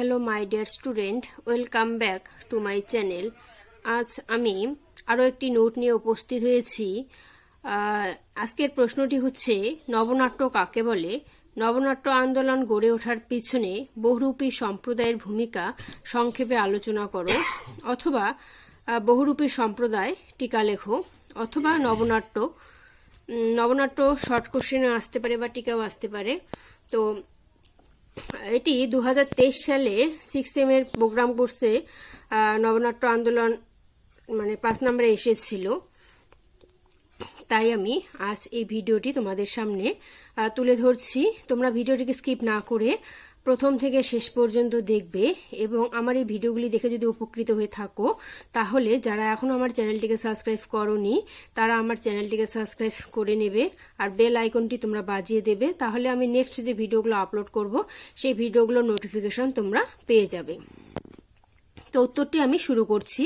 Hello, my dear student, welcome back to my channel. আজ আমি আরও একটি নোট নিয়ে উপস্থিত হয়েছি। আজকের প্রশ্নটি হচ্ছে, নবনাট্য কাকে বলে? নবনাট্য আন্দোলন গড়ে ওঠার পিছনে বহুরূপী সম্প্রদায়ের ভূমিকা সংক্ষেপে আলোচনা করো, অথবা বহুরূপী সম্প্রদায় টিকা লেখো, অথবা নবনাট্য নবনাট্য শর্ট কোশ্চেনে আসতে পারে বা টিকাও আসতে পারে। তো এটি দু হাজার তেইশ সালে সিক্স এম এর প্রোগ্রাম কোর্সে নবনাট্য আন্দোলন মানে পাঁচ নম্বরে এসেছিল। তাই আমি আজ এই ভিডিওটি তোমাদের সামনে তুলে ধরছি। তোমরা ভিডিওটিকে স্কিপ না করে প্রথম থেকে শেষ পর্যন্ত দেখবে এবং আমার এই ভিডিওগুলি দেখে যদি উপকৃত হয়ে থাকো, তাহলে যারা এখনও আমার চ্যানেলটিকে সাবস্ক্রাইব করনি, তারা আমার চ্যানেলটিকে সাবস্ক্রাইব করে নেবে আর বেল আইকনটি তোমরা বাজিয়ে দেবে, তাহলে আমি নেক্সট যে ভিডিওগুলো আপলোড করব, সেই ভিডিওগুলোর নোটিফিকেশন তোমরা পেয়ে যাবে। তো উত্তরটি আমি শুরু করছি।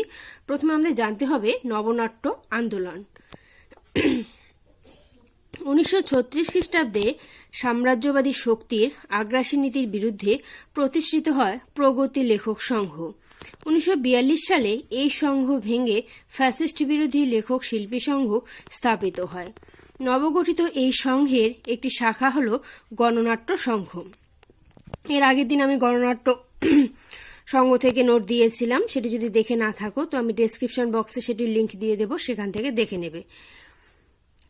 প্রথমে আমাদের জানতে হবে নবনাট্য আন্দোলন। উনিশশো ছত্রিশ খ্রিস্টাব্দে সাম্রাজ্যবাদী শক্তির আগ্রাসী নীতির বিরুদ্ধে প্রতিষ্ঠিত হয় প্রগতি লেখক সংঘ। উনিশশো বিয়াল্লিশ সালে এই সংঘ ভেঙে ফ্যাসিস্ট বিরোধী লেখক শিল্পী সংঘ স্থাপিত হয়। নবগঠিত এই সংঘের একটি শাখা হল গণনাট্য সংঘ। এর আগের দিন আমি গণনাট্য সংঘ থেকে নোট দিয়েছিলাম, সেটি যদি দেখে না থাকো, তো আমি ডেসক্রিপশন বক্সে সেটির লিংক দিয়ে দেবো, সেখান থেকে দেখে নেবে।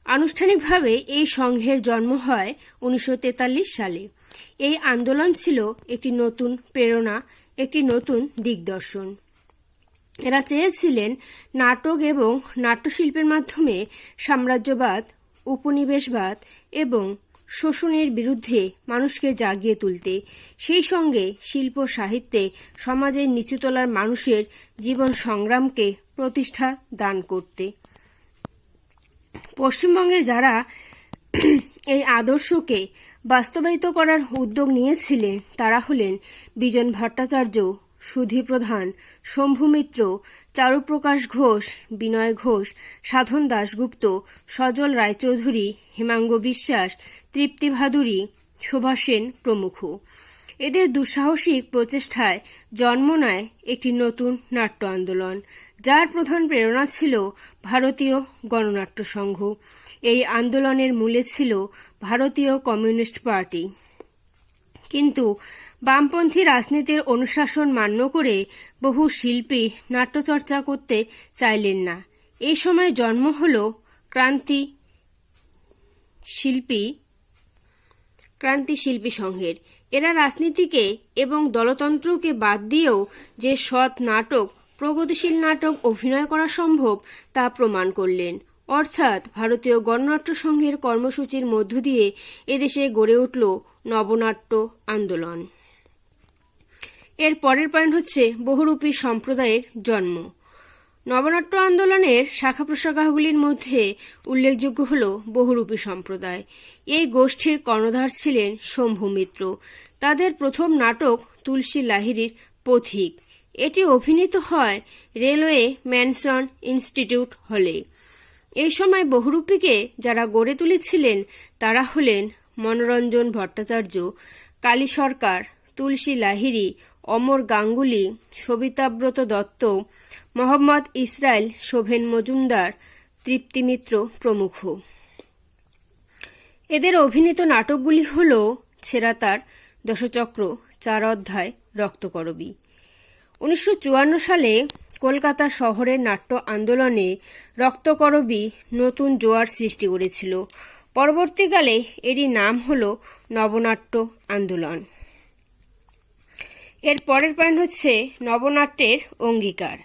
আনুষ্ঠানিকভাবে এই সংঘের জন্ম হয় উনিশশো তেতাল্লিশ সালে। এই আন্দোলন ছিল একটি নতুন প্রেরণা, একটি নতুন দিগদর্শন। এরা চেয়েছিলেন নাটক এবং নাট্যশিল্পের মাধ্যমে সাম্রাজ্যবাদ, উপনিবেশবাদ এবং শোষণের বিরুদ্ধে মানুষকে জাগিয়ে তুলতে, সেই সঙ্গে শিল্প সাহিত্যে সমাজের নিচুতলার মানুষের জীবন সংগ্রামকে প্রতিষ্ঠা দান করতে। পশ্চিমবঙ্গে যারা এই আদর্শকে বাস্তবায়িত করার উদ্যোগ নিয়েছিলেন তারা হলেন বিজন ভট্টাচার্য, সুধী প্রধান, শম্ভু মিত্র, চারুপ্রকাশ ঘোষ, বিনয় ঘোষ, সাধন দাশগুপ্ত, সজল রায়চৌধুরী, হেমাঙ্গ বিশ্বাস, তৃপ্তি ভাদুরী, শোভা সেন প্রমুখ। এদের দুঃসাহসিক প্রচেষ্টায় জন্ম নেয় একটি নতুন নাট্য আন্দোলন। যার প্রধান প্রেরণা ছিল ভারতীয় গণনাট্য সংঘ। এই আন্দোলনের মূলে ছিল ভারতীয় কমিউনিস্ট পার্টি। কিন্তু বামপন্থী রাজনীতির অনুশাসন মান্য করে বহু শিল্পী নাট্যচর্চা করতে চাইলেন না। এই সময় জন্ম হল ক্রান্তি শিল্পী ক্রান্তি শিল্পী সংঘের। এরা রাজনীতিকে এবং দলতন্ত্রকে বাদ দিয়েও যে সৎ নাটক প্রগতিশীল নাটক অভিনয় করা সম্ভব তা প্রমাণ করলেন। অর্থাৎ ভারতীয় গণনাট্য সংঘের কর্মসূচির মধ্য দিয়ে এদেশে গড়ে উঠল নবনাট্য আন্দোলন। এর পরের পয়েন্ট হচ্ছে বহুরূপী সম্প্রদায়ের জন্ম। নবনাট্য আন্দোলনের শাখা প্রশাখাগুলির মধ্যে উল্লেখযোগ্য হল বহুরূপী সম্প্রদায়। এই গোষ্ঠীর কর্ণধার ছিলেন শম্ভু মিত্র। তাদের প্রথম নাটক তুলসী লাহিড়ির পথিক। এটি অভিনীত হয় রেলওয়ে ম্যানসন ইনস্টিটিউট হলে। এই সময় বহুরূপীকে যারা গড়ে তুলেছিলেন, তারা হলেন মনোরঞ্জন ভট্টাচার্য, কালী সরকার, তুলসী লাহিড়ী, অমর গাঙ্গুলি, সবিতাব্রত দত্ত, মোহাম্মদ ইসরায়েল শোভেন মজুমদার, তৃপ্তি মিত্র প্রমুখ। এদের অভিনীত নাটকগুলি হল ছেঁড়াতার দশচক্র, চার অধ্যায়, রক্তকরবী। উনিশশো চুয়ান্ন সালে কলকাতা শহরের নাট্য আন্দোলনে রক্তকরবী নতুন জোয়ার সৃষ্টি করেছিল। পরবর্তীকালে এরই নাম হল নবনাট্য আন্দোলন। এর পরের পয়েন্ট হচ্ছে নবনাট্যের অঙ্গীকার।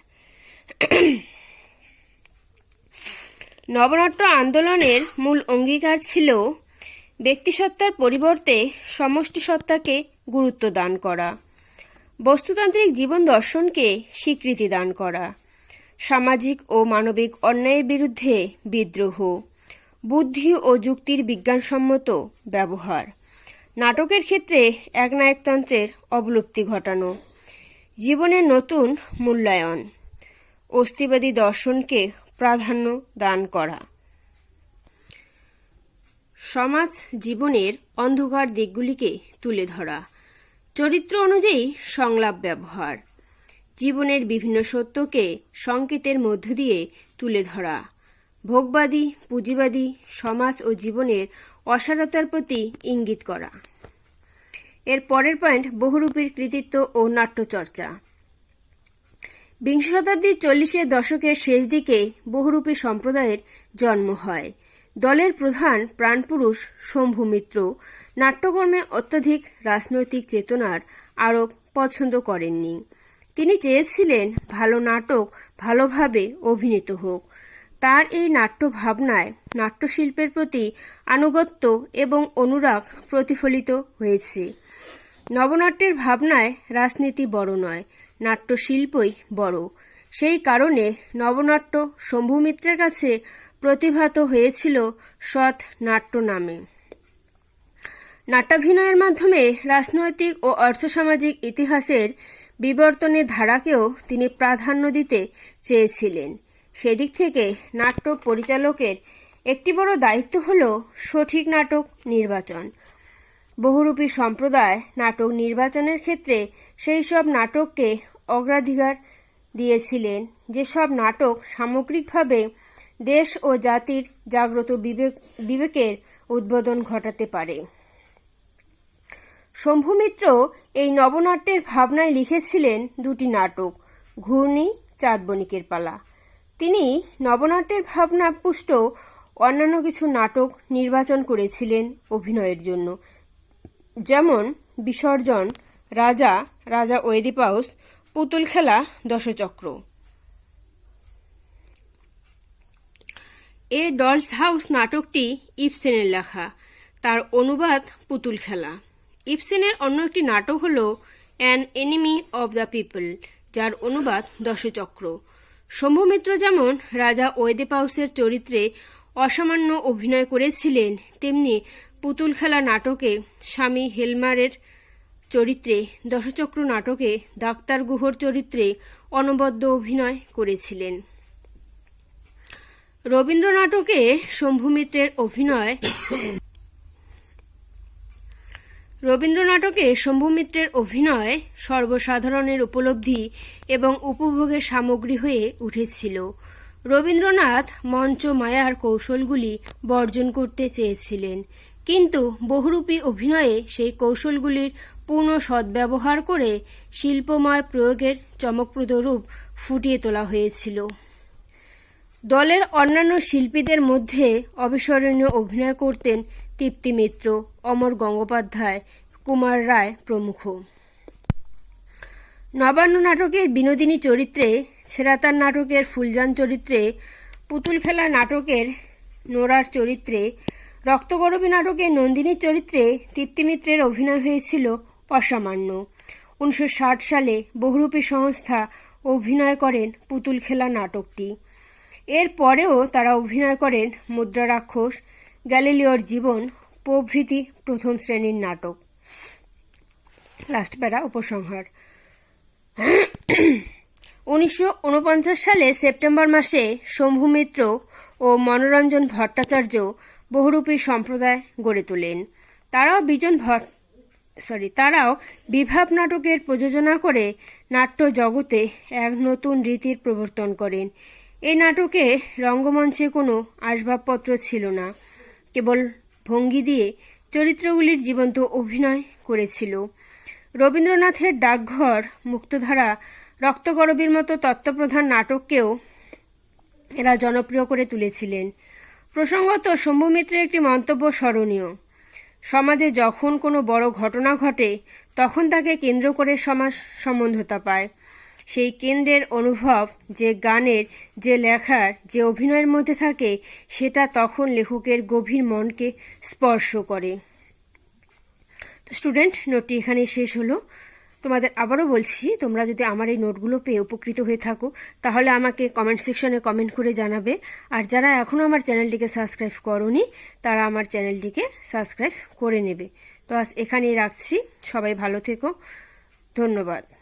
নবনাট্য আন্দোলনের মূল অঙ্গীকার ছিল ব্যক্তিসত্তার পরিবর্তে সমষ্টি সত্তাকে গুরুত্ব দান করা। বস্তুতান্ত্রিক জীবন দর্শনকে স্বীকৃতি দান করা। সামাজিক ও মানবিক অন্যায়ের বিরুদ্ধে বিদ্রোহ। বুদ্ধি ও যুক্তির বিজ্ঞানসম্মত ব্যবহার। নাটকের ক্ষেত্রে একনায়কতন্ত্রের অবলুপ্তি ঘটানো। জীবনের নতুন মূল্যায়ন। অস্তিবাদী দর্শনকে প্রাধান্য দান করা। সমাজ জীবনের অন্ধকার দিকগুলিকে তুলে ধরা। চরিত্র অনুযায়ী সংলাপ ব্যবহার। জীবনের বিভিন্ন সত্যকে সংকেতের মধ্য দিয়ে তুলে ধরা। ভোগবাদী, পুঁজিবাদী সমাজ ও জীবনের অসারতার প্রতি ইঙ্গিত করা। এর পরের পয়েন্ট বহুরূপীর কৃতিত্ব ও নাট্যচর্চা। বিংশ শতাব্দীর চল্লিশের দশকের শেষ দিকে বহুরূপী সম্প্রদায়ের জন্ম হয়। দলের প্রধান প্রাণপুরুষ শম্ভু মিত্র নাট্যকর্মে অত্যধিক রাজনৈতিক চেতনার আরোপ পছন্দ করেননি। তিনি চেয়েছিলেন ভালো নাটক ভালোভাবে অভিনীত হোক। তার এই নাট্য ভাবনায় নাট্যশিল্পের প্রতি আনুগত্য এবং অনুরাগ প্রতিফলিত হয়েছে। নবনাট্যের ভাবনায় রাজনীতি বড় নয়, নাট্যশিল্পই বড়। সেই কারণে নবনাট্য শম্ভুমিত্রের কাছে প্রতিভাত হয়েছিল সৎ নাট্য নামে। নাট্যাভিনয়ের মাধ্যমে রাজনৈতিক ও অর্থসামাজিক ইতিহাসের বিবর্তনের ধারাকেও তিনি প্রাধান্য দিতে চেয়েছিলেন। সেদিক থেকে নাট্য পরিচালকের একটি বড় দায়িত্ব হল সঠিক নাটক নির্বাচন। বহুরূপী সম্প্রদায় নাটক নির্বাচনের ক্ষেত্রে সেই সব নাটককে অগ্রাধিকার দিয়েছিলেন। যেসব নাটক সামগ্রিকভাবে দেশ ও জাতির জাগ্রত বিবেক, বিবেকের উদ্বোধন ঘটাতে পারে। শম্ভুমিত্র এই নবনাট্যের ভাবনায় লিখেছিলেন দুটি নাটক, ঘূর্ণি, চাঁদবণিকের পালা। তিনি নবনাট্যের ভাবনা পুষ্ট অন্যান্য কিছু নাটক নির্বাচন করেছিলেন অভিনয়ের জন্য। যেমন বিসর্জন, রাজা রাজা ওয়েদিপাউস পুতুল খেলা, দশচক্র। এ ডলস হাউস নাটকটি ইপসেনের লেখা। তার অনুবাদ পুতুল খেলা। ইপসেনের অন্য একটি নাটক হল an enemy of the people, যার অনুবাদ দশচক্র। শম্ভুমিত্র যেমন রাজা ওয়েদেপাউসের চরিত্রে অসামান্য অভিনয় করেছিলেন, তেমনি পুতুল খেলা নাটকে স্বামী হেলমারের চরিত্রে দশচক্র নাটকে ডাক্তার গুহর চরিত্রে অনবদ্য অভিনয় করেছিলেন। রবীন্দ্র নাটকে শম্ভুমিত্রের অভিনয় রবীন্দ্র নাটকে শম্ভুমিত্রের অভিনয় সর্বসাধারণের উপলব্ধি এবং উপভোগের সামগ্রী হয়ে উঠেছিল। রবীন্দ্রনাথ মঞ্চ মায়ার কৌশলগুলি বর্জন করতে চেয়েছিলেন, কিন্তু বহুরূপী অভিনয়ে সেই কৌশলগুলির পূর্ণ সদ্ব্যবহার করে শিল্পময় প্রয়োগের চমকপ্রদ রূপ ফুটিয়ে তোলা হয়েছিল। দলের অন্যান্য শিল্পীদের মধ্যে অবিস্মরণীয় অভিনয় করতেন তৃপ্তি মিত্র, অমর গঙ্গোপাধ্যায়, কুমার রায় প্রমুখ। নবান্ন নাটকের বিনোদিনী চরিত্রে, ছেড়াতার নাটকের ফুলজান চরিত্রে পুতুল খেলা নাটকের নোরার চরিত্রে, রক্তগরবী নাটকে নন্দিনীর চরিত্রে তৃপ্তিমিত্রের অভিনয় হয়েছিল অসামান্য। উনিশশো ষাট সালে বহুরূপী সংস্থা অভিনয় করেন পুতুল খেলা নাটকটি। এর পরেও তারা অভিনয় করেন মুদ্রা রাক্ষস, গ্যালিলিওর জীবন, প্রভৃতি প্রথম শ্রেণির নাটক। লাস্ট প্যারা উপসংহার। উনিশশো উনপঞ্চাশ সালে সেপ্টেম্বর মাসে শম্ভু মিত্র ও মনোরঞ্জন ভট্টাচার্য বহুরূপী সম্প্রদায় গড়ে তোলেন। তারাও বিজন ভট্ট সরি তারাও বিভাব নাটকের প্রযোজনা করে নাট্য জগতে এক নতুন রীতির প্রবর্তন করেন। এই নাটকে রঙ্গমঞ্চে কোনো আসবাবপত্র ছিল না। কেবল ভঙ্গি দিয়ে চরিত্রগুলির জীবন্ত অভিনয় করেছিল। রবীন্দ্রনাথের ডাকঘর, মুক্তধারা রক্তকরবীর মতো তত্ত্বপ্রধান নাটককেও এরা জনপ্রিয় করে তুলেছিলেন। প্রসঙ্গত শম্ভুমিত্রের একটি মন্তব্য স্মরণীয়। সমাজে যখন কোনো বড় ঘটনা ঘটে, তখন তাকে কেন্দ্র করে সমাজ সম্বন্ধতা পায়। সেই কেন্দ্রের অনুভব, যে গানের, যে লেখার, যে অভিনয়ের মধ্যে থাকে, সেটা তখন লেখকের গভীর মনকে স্পর্শ করে। তো স্টুডেন্ট, নোটটি এখানে শেষ হলো। তোমাদের আবারও বলছি, তোমরা যদি আমার এই নোটগুলো পেয়ে উপকৃত হয়ে থাকো, তাহলে আমাকে কমেন্ট সেকশনে কমেন্ট করে জানাবে। আর যারা এখনও আমার চ্যানেলটিকে সাবস্ক্রাইব করনি, তারা আমার চ্যানেলটিকে সাবস্ক্রাইব করে নেবে। তো আজ এখানেই রাখছি। সবাই ভালো থেকো। ধন্যবাদ।